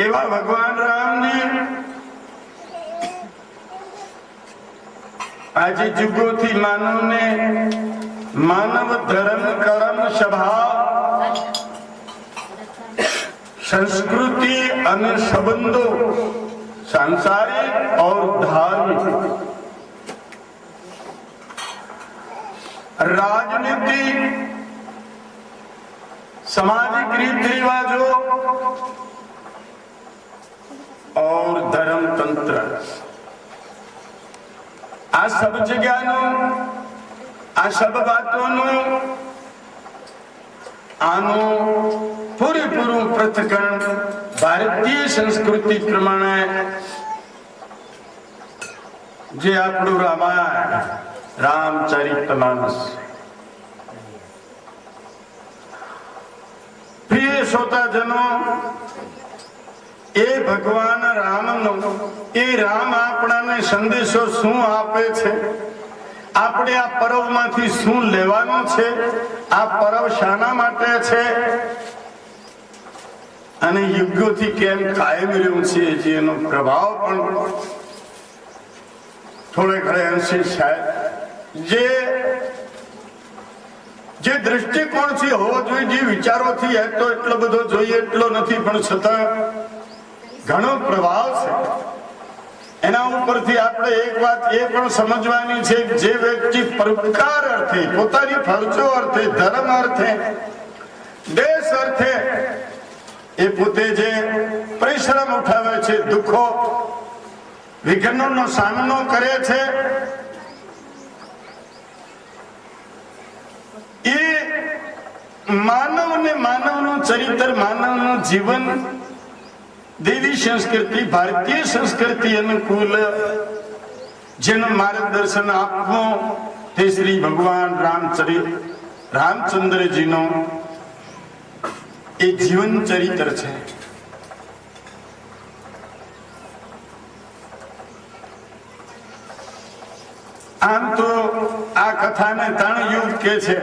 એવા ભગવાન રામજી આજે જુગોથી માનવને માનવ ધર્મ કર્મ સ્વભાવ संस्कृति અને સંબંધો सांसारिक और धार्मिक राजनीति सामाजिक रीत रिवाजों और ધર્મ તંત્ર આ સબ જગ્યાનું આ સબ વાતોનું આનું પૂરેપૂરું પૃથ્થકરણ ભારતીય સંસ્કૃતિ પ્રમાણે જે આપણું રામાયણ રામચરિત માનસ પ્રિય શ્રોતાજનો એ ભગવાન રામનો. એ રામ આપણાને સંદેશો શું આપે છે? આપણે આ પર્વમાંથી શું લેવાનું છે? આ પર્વ શાના માટે છે? અને યુગોથી કેમ કાયમ રહ્યું છે જેનો પ્રભાવ પણ થોડે ઘણે અંશે સાહેબ. જે જે દ્રષ્ટિકોણથી હોવો જોઈએ, જે વિચારોથી એ તો એટલો બધો જોઈએ એટલો નથી, પણ છતાં ઘણો પ્રભાવ છે. એના ઉપરથી આપણે એક વાત એ પણ સમજવાની છે જે વ્યક્તિ પરોપકાર અર્થે, પોતાની ફરજો અર્થે, ધર્મ અર્થે, દેશ અર્થે એ પોતે જે પરિશ્રમ ઉઠાવે છે, દુઃખો, વિઘ્નોનો સામનો કરે છે, એ માનવ ને માનવનું ચરિત્ર, માનવનું જીવન દેવી સંસ્કૃતિ, ભારતીય સંસ્કૃતિ અનુકૂળ જેનું માર્ગદર્શન આપવું તે શ્રી ભગવાન રામચરિત, રામચંદ્રજીનો એ જીવન ચરિત્ર છે. આમ તો આ કથાને ત્રણ યુગ કે છે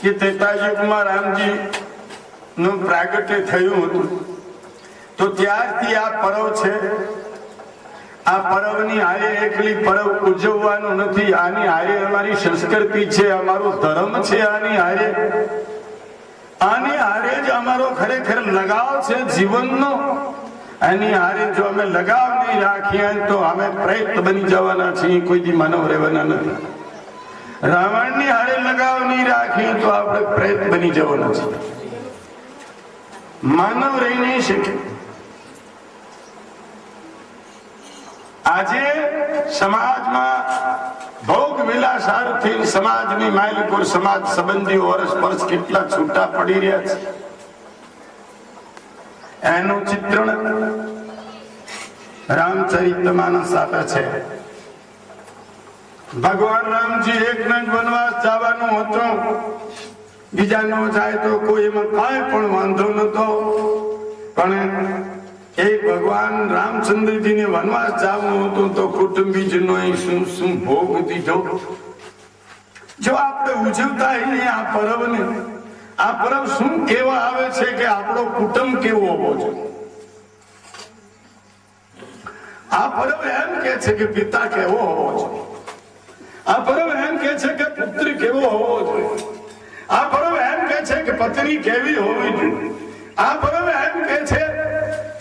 કે ત્રેતા યુગમાં રામજી નું પ્રાગટ્ય થયું હતું. તો ત્યારથી આ પર્વ છે. આ પર્વની હારે એકલી પર્વ ઉજવવાનું નથી. આની હારે અમારી સંસ્કૃતિ છે, અમારો ધર્મ છે આની હારે આની હારે જ અમારો ખરેખર લગાવ છે જીવનનો. એની હારે જો અમે લગાવ નહીં રાખીએ તો અમે પ્રયત્ન બની જવાના છીએ, કોઈ દી માનવ રહેવાના નથી. રાવણની હારે લગાવ નહીં રાખીએ તો આપણે પ્રયત્ન બની જવાના છીએ. માનવ રહી નહીં શકે આજે સમાજમાં ભોગ વિલાસારથી સમાજની માલિકો સમાજ સંબંધીઓ વર્ષ વર્ષ કેટલા છૂટા પડી રહ્યા છે. એનું ચિત્રણ રામચરિત માનસ આપે છે. ભગવાન રામજી એક જ વનવાસ જવાનું હતું. બીજા નો જાય તો કોઈ એમાં કાંઈ પણ વાંધો નતો પણ એ ભગવાન, રામચંદ્રજીને વનવાસ જવું હતું તો કુટુંબીજનો શું શું ભોગ દીધો? જો આપણે ઉજવતા હોઈએ આ પર્વને, આ પર્વ શું કેવા આવે છે કે આપણો કુટુંબ કેવો હોવો જોઈએ? આ પર્વ એમ કે છે કે પિતા કેવો હોવો જોઈએ? આ પર્વ એમ કે છે કે પુત્ર કેવો હોવો જોઈએ? આ પર્વ એમ કે છે કે પત્ની કેવી હોવી જોઈએ? આ પર્વ એમ કે છે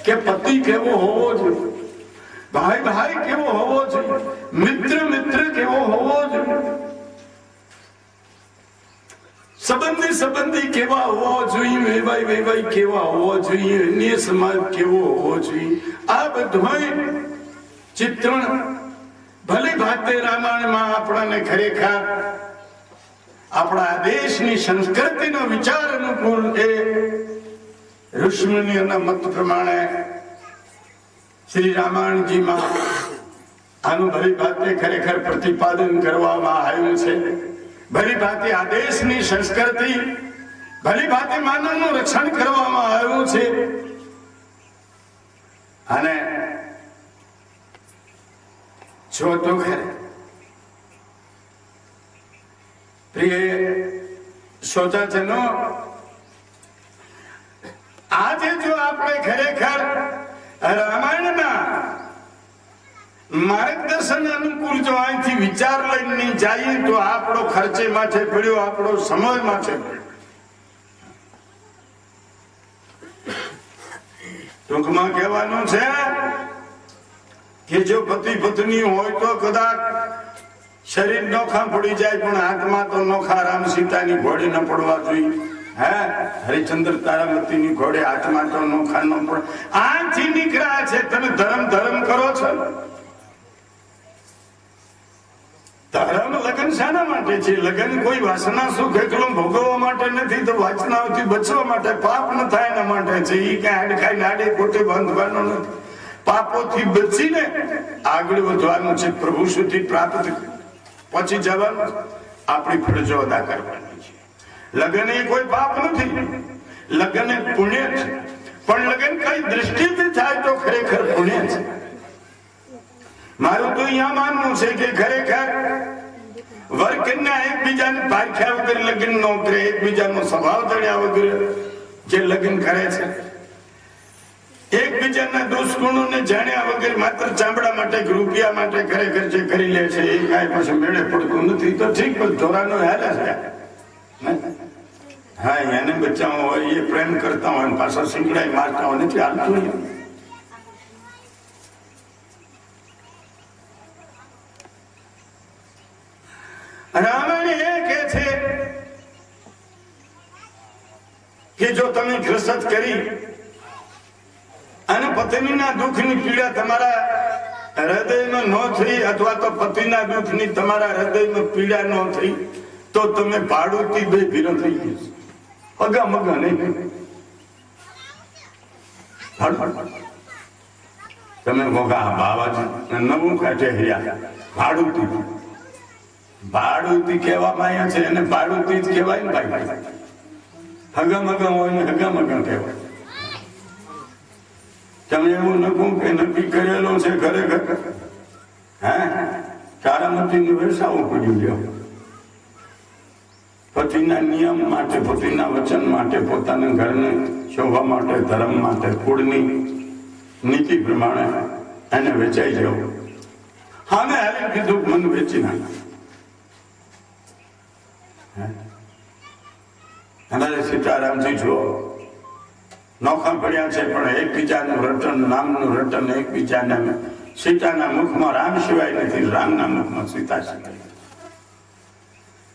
કે પતિ કેવો હોવો જોઈએ? ભાઈ ભાઈ કેવો હોવો જોઈએ? મિત્ર મિત્ર કેવો હોવો જોઈએ? સંબંધી સંબંધી કેવા હોવો જોઈએ? વેવાઈ વેવાઈ કેવા હોવો જોઈએ? અન્ય સમાજ કેવો હોવો જોઈએ? આ બધું ચિત્રણ ભલે ભાતે રામાયણમાં આપણને ખરેખર આપણા દેશની સંસ્કૃતિનો વિચાર અનુકૂળ એ ઋષિમુનિઓના મત પ્રમાણે શ્રી રામાયણજીમાં આનું ભરીભાતે ખરેખર પ્રતિપાદન કરવામાં આવ્યું છે. ભરીભાતે આ દેશની સંસ્કૃતિ ભલીભાતે માનવનું રક્ષણ કરવામાં આવ્યું છે. અને જો તો પ્રિય શ્રોતાજનો આજે જો આપણે ખરેખર રામાયણના માર્ગદર્શન અનુકૂળ જો અહીંથી વિચાર લઈને જઈએ તો આપણો ખર્ચે માથે પડ્યો, આપણો સમય માથે ટૂંકમાં કહેવાનું છે કે જો પતિ પત્ની હોય તો કદાચ શરીર નોખા પડી જાય, પણ આત્મા તો નોખા રામ સીતાની ભોળી ન પડવા જોઈએ. હે? હરિચંદ્ર તારામતીની ઘોડે આત્મા તો નોખા પણ આથી નીકળ્યા છે. તમે ધર્મ ધર્મ કરો છો? ધર્મ લગ્ન શાના માટે છે? લગ્ન કોઈ વાસના સુખ એકલું ભોગવવા માટે નથી, તો વાસનાઓથી બચવા માટે પાપ ન થાય એના માટે છે. એ કઈ હાડખાઈ નાડે પોતે બાંધવાનો નથી. પાપોથી બચીને આગળ વધવાનું છે. પ્રભુ સુધી પ્રાપ્ત. પછી જવાનું આપણી ફરજો અદા કરવાની. લગ્ન એ કોઈ પાપ નથી. લગ્ન એ પુણ્ય છે. પણ લગ્ન કઈ દ્રષ્ટિથી થાય તો ખરેખર પુણ્ય છે. મારું તો અહીંયા માનવું છે કે ખરેખર વર્ગના એકબીજાને પારખ્યા વગર લગ્ન નો ઉતરે એકબીજાનો સ્વભાવ જણ્યા વગર જે લગ્ન કરે છે. એકબીજાના દુષ્ગુણોને જાણ્યા વગર માત્ર ચામડા માટે રૂપિયા માટે ખરેખર જે કરી લે છે, એ કાંઈ પાછું મેળે પડતું નથી. તો ઠીક, પણ ધોરાનો હાલે છે. હા, એને બચ્ચાઓ હોય, એ પ્રેમ કરતા હોય પાછા સિંગડાઈ મારતા હોય, નથી હાલતું રાવણ એ કે છે કે જો તમે ગ્રસત કરી અને પત્નીના દુઃખની પીડા તમારા હૃદયમાં ન થઈ અથવા તો પતિના દુઃખની તમારા હૃદયમાં પીડા ન થઈ, તો તમે ભાડુતી બે ભીરો થઈ ગયો અગા મગા નહીં. તમે મોગા બાવાજી નવું કાઢે હૈયા. ભાડુતી. ભાડુતી કહેવામાં આવ્યા છે, એને ભાડુતી જ કહેવાય ને ભાઈ. હગમ હોય ને હગમ હગમ કહેવાય. તમે એવું નકું કે નક્કી કરેલો છે ખરેખર હે? તારામતી નું વેસાવું પડ્યું લ્યો પતિના નિયમ માટે, પતિના વચન માટે, પોતાના ઘરને શોભા માટે, ધર્મ માટે, કુળની નીતિ પ્રમાણે એને વેચાઈ જવું હા મેં હારે કીધું, મન વેચી નાખ. અમારે સીતારામજી જો નોખા પડ્યા છે, પણ એકબીજાનું રટન નામનું રટન એકબીજાને સીતાના મુખમાં રામ સિવાય નથી, રામના મુખમાં સીતા સિવાય.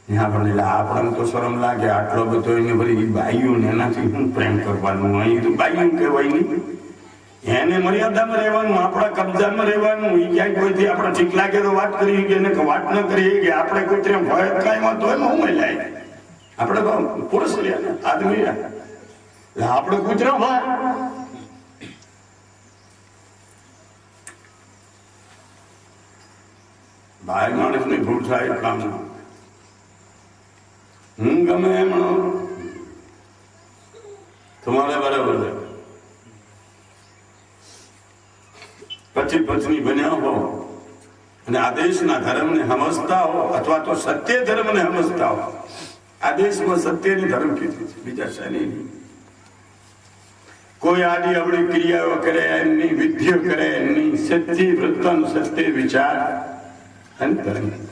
ત્યાં પણ આપણને તો શરમ લાગે, આટલો બધો એને બધી ભાઈઓને એનાથી શું પ્રેમ કરવાનું અહીં તો બાઈઓ કહેવાય નહીં. એને મર્યાદામાં રહેવાનું, આપણા કબજામાં રહેવાનું એ ક્યાંય કોઈથી આપણે ઠીક લાગે તો વાત કરીએ કે એને વાત ન કરીએ કે આપણે કોઈ ત્યાં ભય કાંઈ વાંધો એમાં હું લાય. આપણે તો પુરુષ રહ્યા આદમી એટલે આપણે કૂતરા ભાઈ ભાઈ માણસની ભૂલ થાય કામ હું ગમે એમ. તમારે બરાબર છે. પછી પત્ની બન્યા હો. અને આદેશના ધર્મને સમજતા હો, અથવા તો સત્ય ધર્મને સમજતા હો. આદેશમાં સત્યની ધર્મ કીધી છે, બીજા શનિ કોઈ આડી અવળી ક્રિયાઓ કરે, એમની વિધિઓ કરે, એમની સત્ય વૃત્તન સત્ય વિચાર. અને ધર્મ?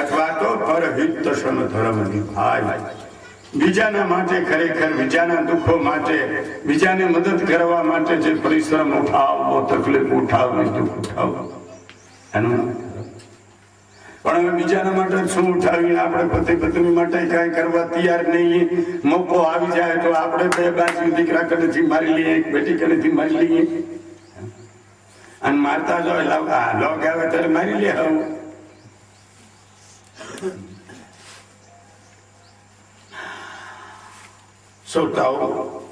અથવા તો પરહિત સમ ધર્મ નિભાય. બીજાના માટે ખરેખર, બીજાના દુઃખો માટે, બીજાને મદદ કરવા માટે જે પરિશ્રમ ઉઠાવવો, તકલીફ ઉઠાવવી, દુઃખ ઉઠાવવું. એનું પણ હવે બીજાના માટે શું ઉઠાવીને આપણે પતિ પત્ની માટે કઈ કરવા તૈયાર નહીં. મોકો આવી જાય તો આપણે બે બાજુ દીકરા કડેથી મારી લઈએ, એક બેટી કડેથી મારી લઈએ. અને મારતા જો લોગ આવે ત્યારે મારી લે, હવે. શ્રોતાઓ,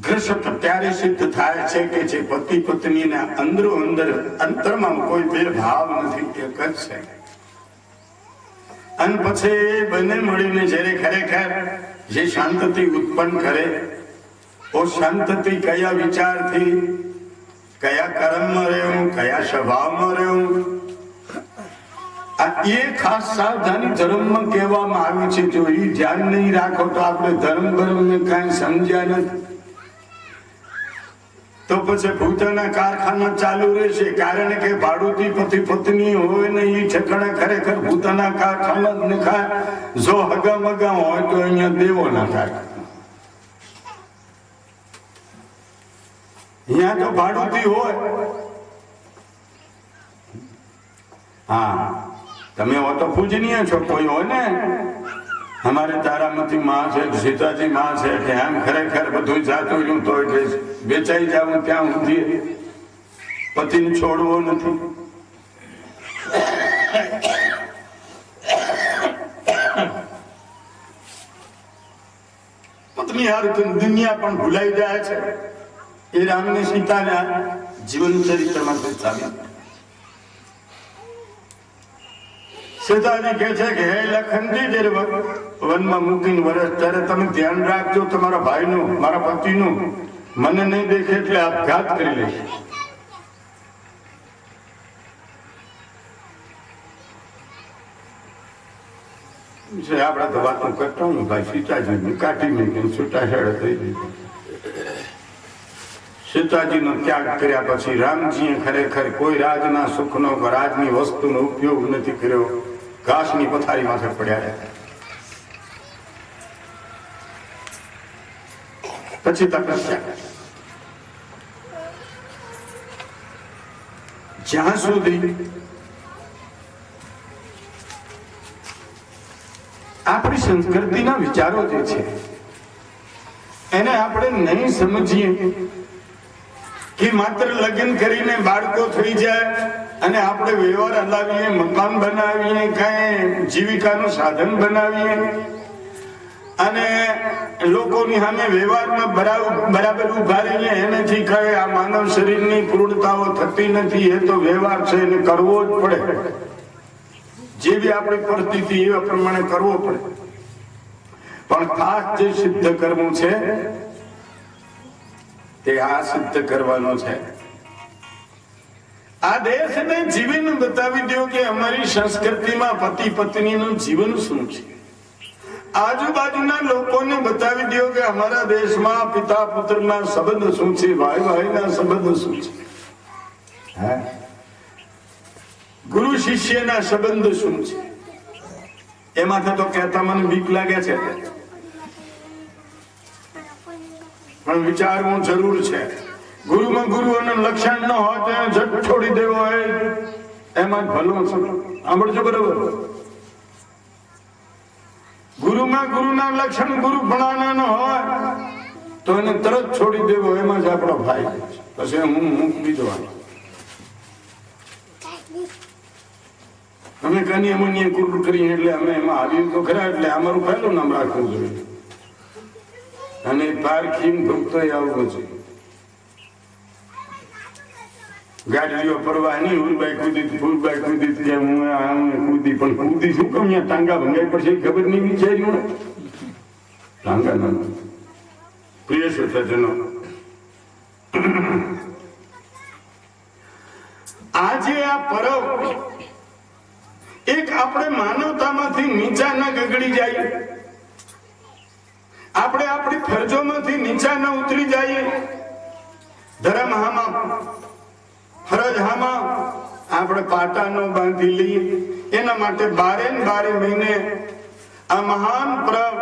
ઘર્ષક ત્યારે સિદ્ધ થાય છે કે જે પતિ પત્નીના અંદરો અંદર અંતરમાં કોઈ ભેદભાવ નથી, એક જ છે. અને પછી બંને મળીને જ્યારે ખરેખર જે શાંતિ ઉત્પન્ન કરે, ઓ શાંતિ કયા વિચારથી, કયા કર્મમાં રહેવું કયા સ્વભાવમાં રહેવું આ એ ખાસ સાવધાની ધર્મમાં કહેવામાં આવ્યું છે જો એ ધ્યાન નહીં રાખો તો આપણે ધર્મ ધર્મ ને કાંઈ સમજ્યા નથી. તો પછી ભૂતાના કારખાના ચાલુ રહેશે. કારણ કે ભાડુતી પતિ પત્ની હોય ને એ ઠેકાણે ખરેખર ભૂતાના કારખાના જ નખાય જો હગા મગા હોય તો અહીંયા દેવો ના થાય અહીંયા તો ભાડુતી હોય. હા. તમે હો તો પૂજનીય છો, કોઈ હોય ને? અમારે તારામતી માં છે, સીતાજી માં છે કે આમ ખરેખર બધું જાતું રહ્યું તો એટલે વેચાઈ જાવું ત્યાં સુધી. પતિને છોડવો નથી. પત્ની હારું દુનિયા પણ ભૂલાઈ જાય છે. એ રામની સીતાના જીવન ચરિત્રમાં ચાલ્યા સીતાજી કહે છે કે, હે લખનજી જે વનમાં મૂકીને વરસ, ત્યારે તમે ધ્યાન રાખજો તમારા ભાઈનું, મારા પતિનું. મને નહીં દેખે એટલે આપઘાત કરી લઈશ છે, આપણે તો વાતો કરતા હું ભાઈ સીતાજી કાઢી મૂકીને થઈ ગઈ. સીતાજીનો ત્યાગ કર્યા પછી રામજીએ ખરેખર કોઈ રાજના સુખનો કે રાજની વસ્તુનો ઉપયોગ નથી કર્યો. ઘાસની પથારી માથે પડ્યા રહ્યા. પછી તપસ્યા જ્યાં સુધી આપણી સંસ્કૃતિના વિચારો જે છે, એને આપણે નહીં સમજીએ કે માત્ર લગ્ન કરીને બાળકો થઈ જાય અને આપણે વ્યવહાર હલાવીએ મકાન બનાવીએ, કઈ જીવિકાનું સાધન બનાવીએ. અને લોકોની સામે વ્યવહારમાં બરાબર ઊભા રહીએ, એનાથી કહે આ માનવ શરીરની પૂર્ણતાઓ થતી નથી, એ તો વ્યવહાર છે, એને કરવો જ પડે. જેવી આપણી પરિસ્થિતિ એવા પ્રમાણે કરવો પડે. પણ ખાસ જે સિદ્ધ કરવું છે, તે આ સિદ્ધ કરવાનો છે. આ દેશને જીવન બતાવી દો કે અમારી સંસ્કૃતિમાં પતિ પત્નીનું જીવન શું છે? આજુબાજુના લોકોને બતાવી દો કે અમારા દેશમાં પિતા પુત્રના સંબંધ શું છે? ભાઈ ભાઈના સંબંધ શું છે? ગુરુ શિષ્યના સંબંધ શું છે? એમાંથી તો કહેતા મને બીક લાગે છે. પણ વિચારવું જરૂર છે. ગુરુમાં ગુરુઓનું લક્ષણ ન હોય તો ઝટ છોડી દેવો હોય એમાં જ ભલું સાંભળજો બરોબર. ગુરુમાં ગુરુના લક્ષણ ગુરુ ભણાના ન હોય તો એને તરત છોડી દેવો. એમાં જ આપણો ભાઈ પછી હું હું બીજો આવ્યો અમે કની અમન્ય કુલ કરીએ એટલે અમે એમાં આવ્યું તો ખરા, એટલે અમારું પહેલું નામ રાખવું જોઈએ. અને પારખીન ભક્તો આવવું છે ગાડીઓ પરવાની ઉરબાઈ કૂદી ફૂલબાઈ કૂદી કે હું આમ કૂદી, પણ કૂદી શું કહું ત્યાં ટાંગા ભંગાઈ પડશે ખબર નહીં વિચાર્યું ને? ટાંગા ના. પ્રિય શ્રોતાજનો, આજે આ પરબ એક આપણે માનવતામાંથી નીચા ના ગગડી જાય. આપણે આપણી ફરજોમાંથી નીચા ન ઉતરી જઈએ ધર્મ હામાં ફરજ હામાં આપણે પાટાનો બાંધી લઈએ. એના માટે બારે બારે મહિને આ મહાન પ્રભ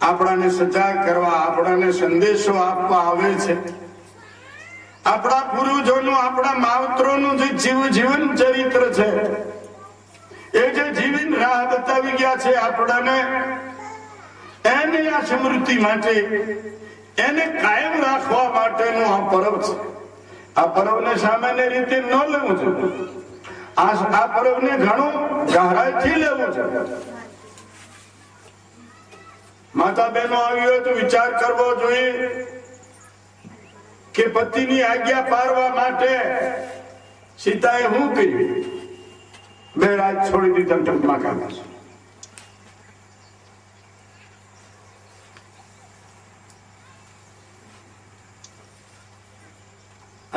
આપણાને સજાગ કરવા, આપણાને સંદેશો આપવા આવે છે. આપણા પૂર્વજોનું, આપણા માવતરોનું જે જીવ જીવન ચરિત્ર છે, એ જે જીવન રાહ બતાવી ગયા છે આપણાને, એને આ સ્મૃતિ માટે, એને કાયમ રાખવા માટેનું આ પર્વ છે. આ પર્વને સામાન્ય રીતે ન લેવું છે આ પર્વને ઘણું ગહરાઈથી લેવું છે. માતા બહેનો આવી હોય તો વિચાર કરવો જોઈએ કે પતિની આજ્ઞા પાડવા માટે સીતાએ હું કર્યું બે રાત છોડી દીધા ટંકમાં કાઢા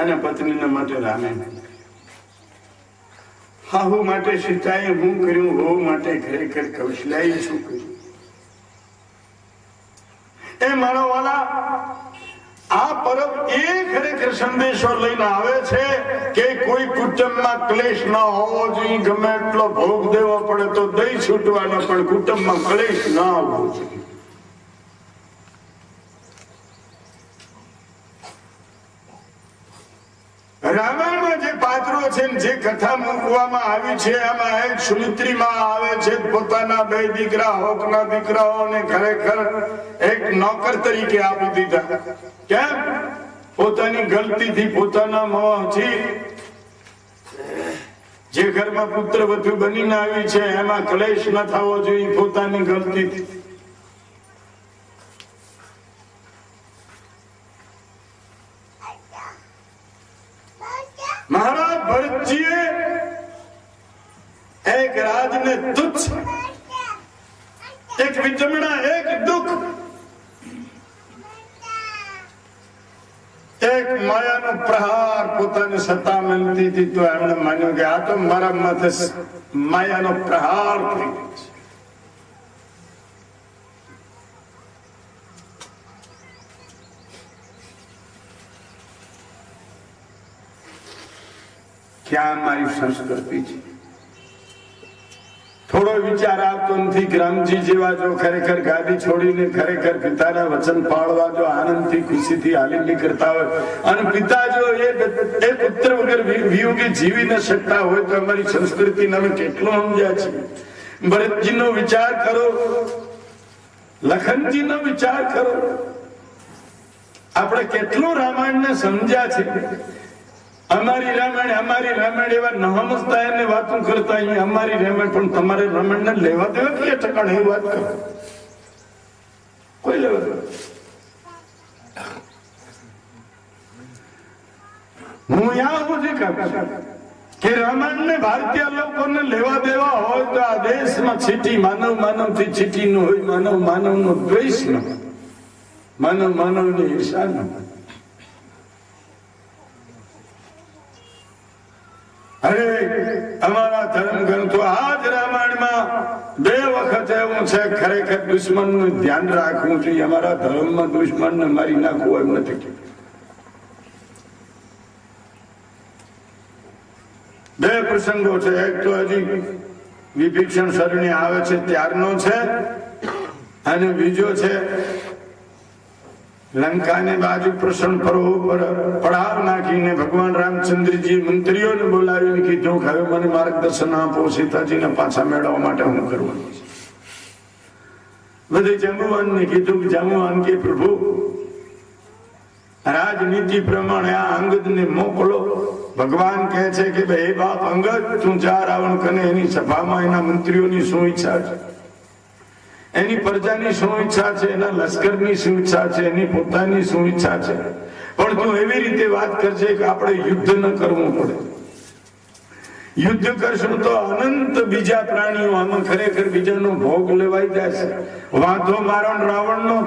અને પત્નીના માટે રામે હાહુ માટે સીતાએ હું કર્યું હો માટે ખરેખર કૌશલ્યાએ શું કર્યું? એ મારો વાલા, આ પરબ એ ખરેખર સંદેશો લઈને આવે છે કે કોઈ કુટુંબમાં ક્લેશ ન હોવો જોઈએ. ગમે એટલો ભોગ દેવો પડે તો દઈ છૂટવાનો પણ કુટુંબમાં ક્લેશ ન આવવો જોઈએ રામાયણમાં જે પાત્રો છે ને જે કથા મૂકવામાં આવી છે, એમાં એક સુમિત્રીમાં આવે છે પોતાના બે દીકરા હોકના દીકરાઓને ખરેખર એક નોકર તરીકે આપી દીધા. કેમ? પોતાની ગલતીથી પોતાના મોહથી જે ઘરમાં પુત્ર વધુ બનીને આવી છે, એમાં ક્લેશ ન થવો જોઈએ પોતાની ગલતી મહારાજ! ભરતજીએ એક રાજને તુચ્છ, એક વિચમણા, એક દુઃખ, એક માયાનો પ્રહાર પોતાની સત્તા મળતી હતી, તો એમણે માન્યું કે આ તો મારા માથે માયાનો પ્રહાર થઈ ગયો છે. ક્યાં મારી સંસ્કૃતિ છે? થોડો વિચાર આવતો નથી કે રામજી જેવા જો ખરેખર ગાદી છોડીને ખરેખર પિતાના વચન પાળવા જો આનંદથી ખુશીથી હાલી નીકળતા હોય અને પિતા જો એ પુત્ર વગર વિયોગી જીવી ન શકતા હોય તો અમારી સંસ્કૃતિને અમે કેટલો સમજ્યા છે ભરતજીનો વિચાર કરો, લખનજીનો વિચાર કરો. આપણે કેટલું રામાયણને સમજ્યા છે અમારી રામાયણ અમારી રામાયણ એવા ન સમજતા એને કરતા અમારી રામાયણ, પણ તમારે રામાયણ ને લેવા દેવા કે ટકાણ એ વાત કરો. કોઈ લેવા દેવા હું યા જે કહું કે રામાયણ ને ભારતીય લોકોને લેવા દેવા હોય તો આ દેશમાં છીટી માનવ માનવથી છીટી નું હોય, માનવ માનવ નો દ્વેષ ન માનવ માનવની ઈર્ષા ન અરે અમારા ધર્મ ગ્રંથો આ જ રામાયણમાં બે વખત એવું છે, ખરેખર દુશ્મનનું ધ્યાન રાખવું જોઈએ. અમારા ધર્મમાં દુશ્મન ને મારી નાખવું એમ નથી. બે પ્રસંગો છે. એક તો હજી વિભીષણ શરણી આવે છે, ત્યારનો છે. અને બીજો છે લંકાની બાજુ પ્રસન્ન પર્વ પડાવ નાખીને ભગવાન રામચંદ્રજી મંત્રીઓને બોલાવીને કીધું કે હવે મને માર્ગદર્શન આપો, સીતાજીને પાછા મેળવવા માટે હું કરવાનું છે બધે જાંબુવાનને કીધું કે જાંબુવાન કે પ્રભુ, રાજનીતિ પ્રમાણે આ અંગદને મોકલો. ભગવાન કહે છે કે ભાઈ બાપ અંગદ, તું જા રાવણ કને એની સભામાં એના મંત્રીઓની શું ઈચ્છા છે? એની પ્રજાની શું ઈચ્છા છે? એના લશ્કરની શું ઈચ્છા છે? એની પોતાની શું ઈચ્છા છે? પણ તું એવી રીતે વાત કરજે કે આપણે યુદ્ધ ન કરવું પડે. યુદ્ધ કરશું તો અનંત બીજા પ્રાણીઓ આમાં ખરેખર બીજાનો ભોગ લેવાઈ છે વાંધો મારો રાવણનો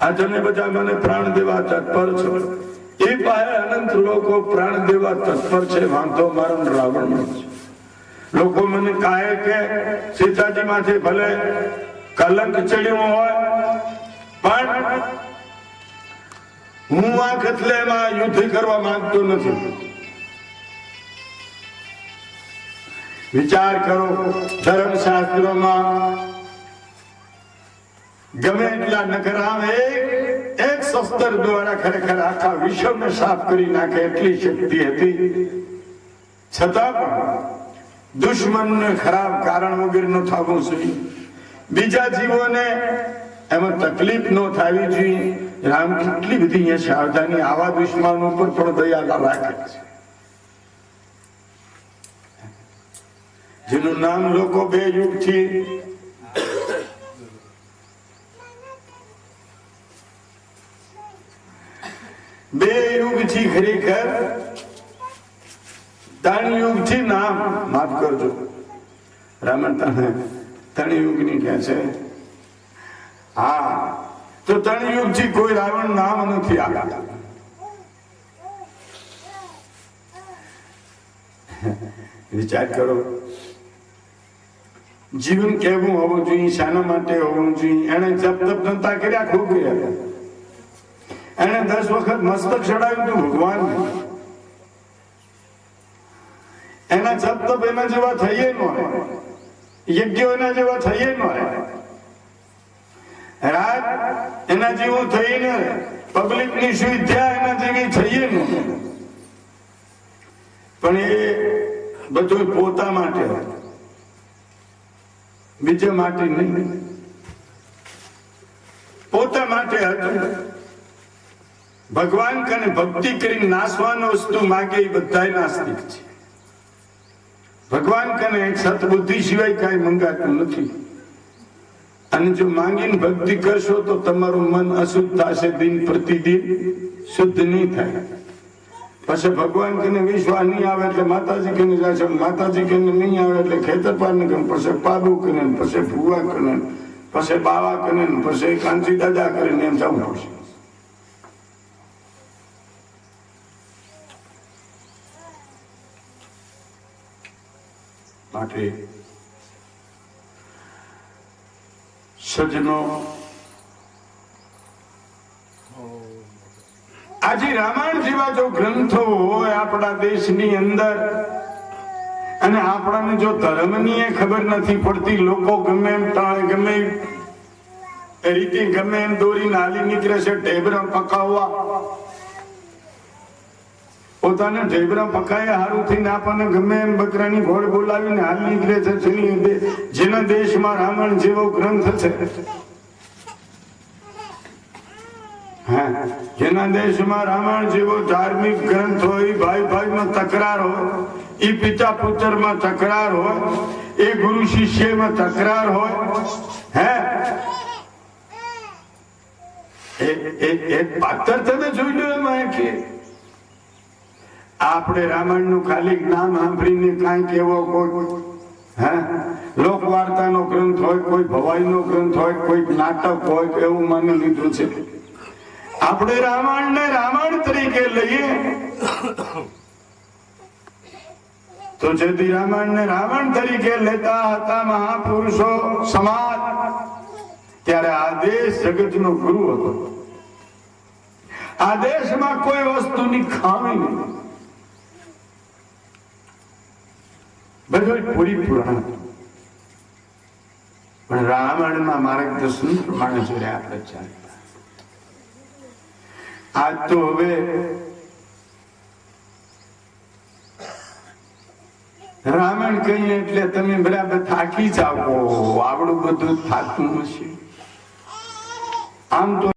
આ તમે બધા મને પ્રાણ દેવા તત્પર છો. એ પાસે અનંત લોકો પ્રાણ દેવા તત્પર છે. વાંધો મારો રાવણનો છે લોકો મને કહે કે સીતાજી માંથી ભલે કલંક ચડ્યું હોય, પણ હું આ ખતલેમાં યુદ્ધ કરવા માંગતો નથી. વિચાર કરો, ધર્મશાસ્ત્રોમાં ગમે એટલા નગરામ એક એક શસ્ત્ર દ્વારા ખરેખર આખા વિશ્વને સાફ કરી નાખે એટલી શક્તિ હતી. છતાં પણ દુશ્મનને ખરાબ કારણ વગર ન થવું જોઈએ. બીજા જીવોને એમાં તકલીફ ન થવી જોઈએ. રામ કેટલી બધી અહીંયા સાવધાની આવા દુશ્મનો ઉપર પણ દયા રાખે છે. જેનું નામ લોકો બે યુગથી બે યુગથી ખરેખર ત્રણ યુગથી નામ, માફ કરજો. રામણ ત્રણ યુગની કે છે, હા, તો ત્રણ યુગથી કોઈ રાવણ નામ નથી આવ્યા વિચાર કરો. જીવન કેવું હોવું જોઈએ, શાના માટે હોવું જોઈએ? એને જપ તપ ધંધા કર્યા, ખૂબ કર્યા. એને દસ વખત મસ્તક ચડાવ્યું હતું ભગવાન એના જપ તપ એના જેવા થઈએ ન હોય. યજ્ઞો એના જેવા થઈએ ન હોય. રાત એના જેવું થઈને પબ્લિકની સુવિધા એના જેવી થઈએ ન પણ એ બધું પોતા માટે બીજા માટે નહીં. પોતા માટે હતું ભગવાન કને ભક્તિ કરી નાસવાનો વસ્તુ માગે એ બધા નાસ્તિક છે. ભગવાન કને સતબુદ્ધિ સિવાય કઈ મંગાતું નથી. અને જો માંગીને ભક્તિ કરશો તો તમારું મન અશુદ્ધ થશે, દિન પ્રતિદિન શુદ્ધ નહીં થાય. પછી ભગવાન કને વિશ્વાસ નહીં આવે એટલે માતાજી કને જાય માતાજી કને નહીં આવે એટલે ખેતરપાર ને કને, પછી પાબુ કને, પછી ભુવા કને, પછી બાવા કને, પછી કાંચી દાદા કરીને એમ જવું પડશે. માટે સજનો આજે રામાયણ જેવા જો ગ્રંથો હોય આપણા દેશની અંદર, અને આપણાને જો ધર્મની એ ખબર નથી પડતી, લોકો ગમે એમ ટાળે ગમે એ રીતે ગમે એમ દોરીને હાલી નીકળે છે ટેબરા પકાવવા. પોતાને ઢેબરા પકાય હારું થઈને આપણને ગમે એમ બકરાની ઘોડ બોલાવીને હાલ નીકળે છે જેની જેના દેશમાં રામાયણ જેવો ગ્રંથ છે. હા, જેના દેશમાં રામાયણ જેવો ધાર્મિક ગ્રંથ હોય, ભાઈ ભાઈમાં તકરાર હોય એ પિતા પુત્રમાં તકરાર હોય, એ ગુરુ શિષ્યમાં તકરાર હોય, હે? એ પાત્ર તમે જોઈ લો એમાં કે આપણે રામાયણનું ખાલી નામ સાંભળીને કાંઈક એવો કોઈ, હે? લોક વાર્તાનો ગ્રંથ હોય, કોઈ ભવાઈનો ગ્રંથ હોય કોઈ નાટક હોય એવું માની લીધું છે. આપણે રામાયણ ને રામાયણ તરીકે લઈએ. તો જેથી રામાયણ ને રાવણ તરીકે લેતા હતા મહાપુરુષો સમાજ, ત્યારે આ દેશ જગતનો ગુરુ હતો. આ દેશમાં કોઈ વસ્તુની ખામી નહીં. બધું પૂરી હતું. પણ રાવણના માર્ગદર્શન પ્રમાણે જોડે આપણે ચાલતા? આજ તો હવે રામાયણ કહીએ એટલે તમે બરાબર થાકી જાઓ. આવડું બધું થાતું હશે. આમ તો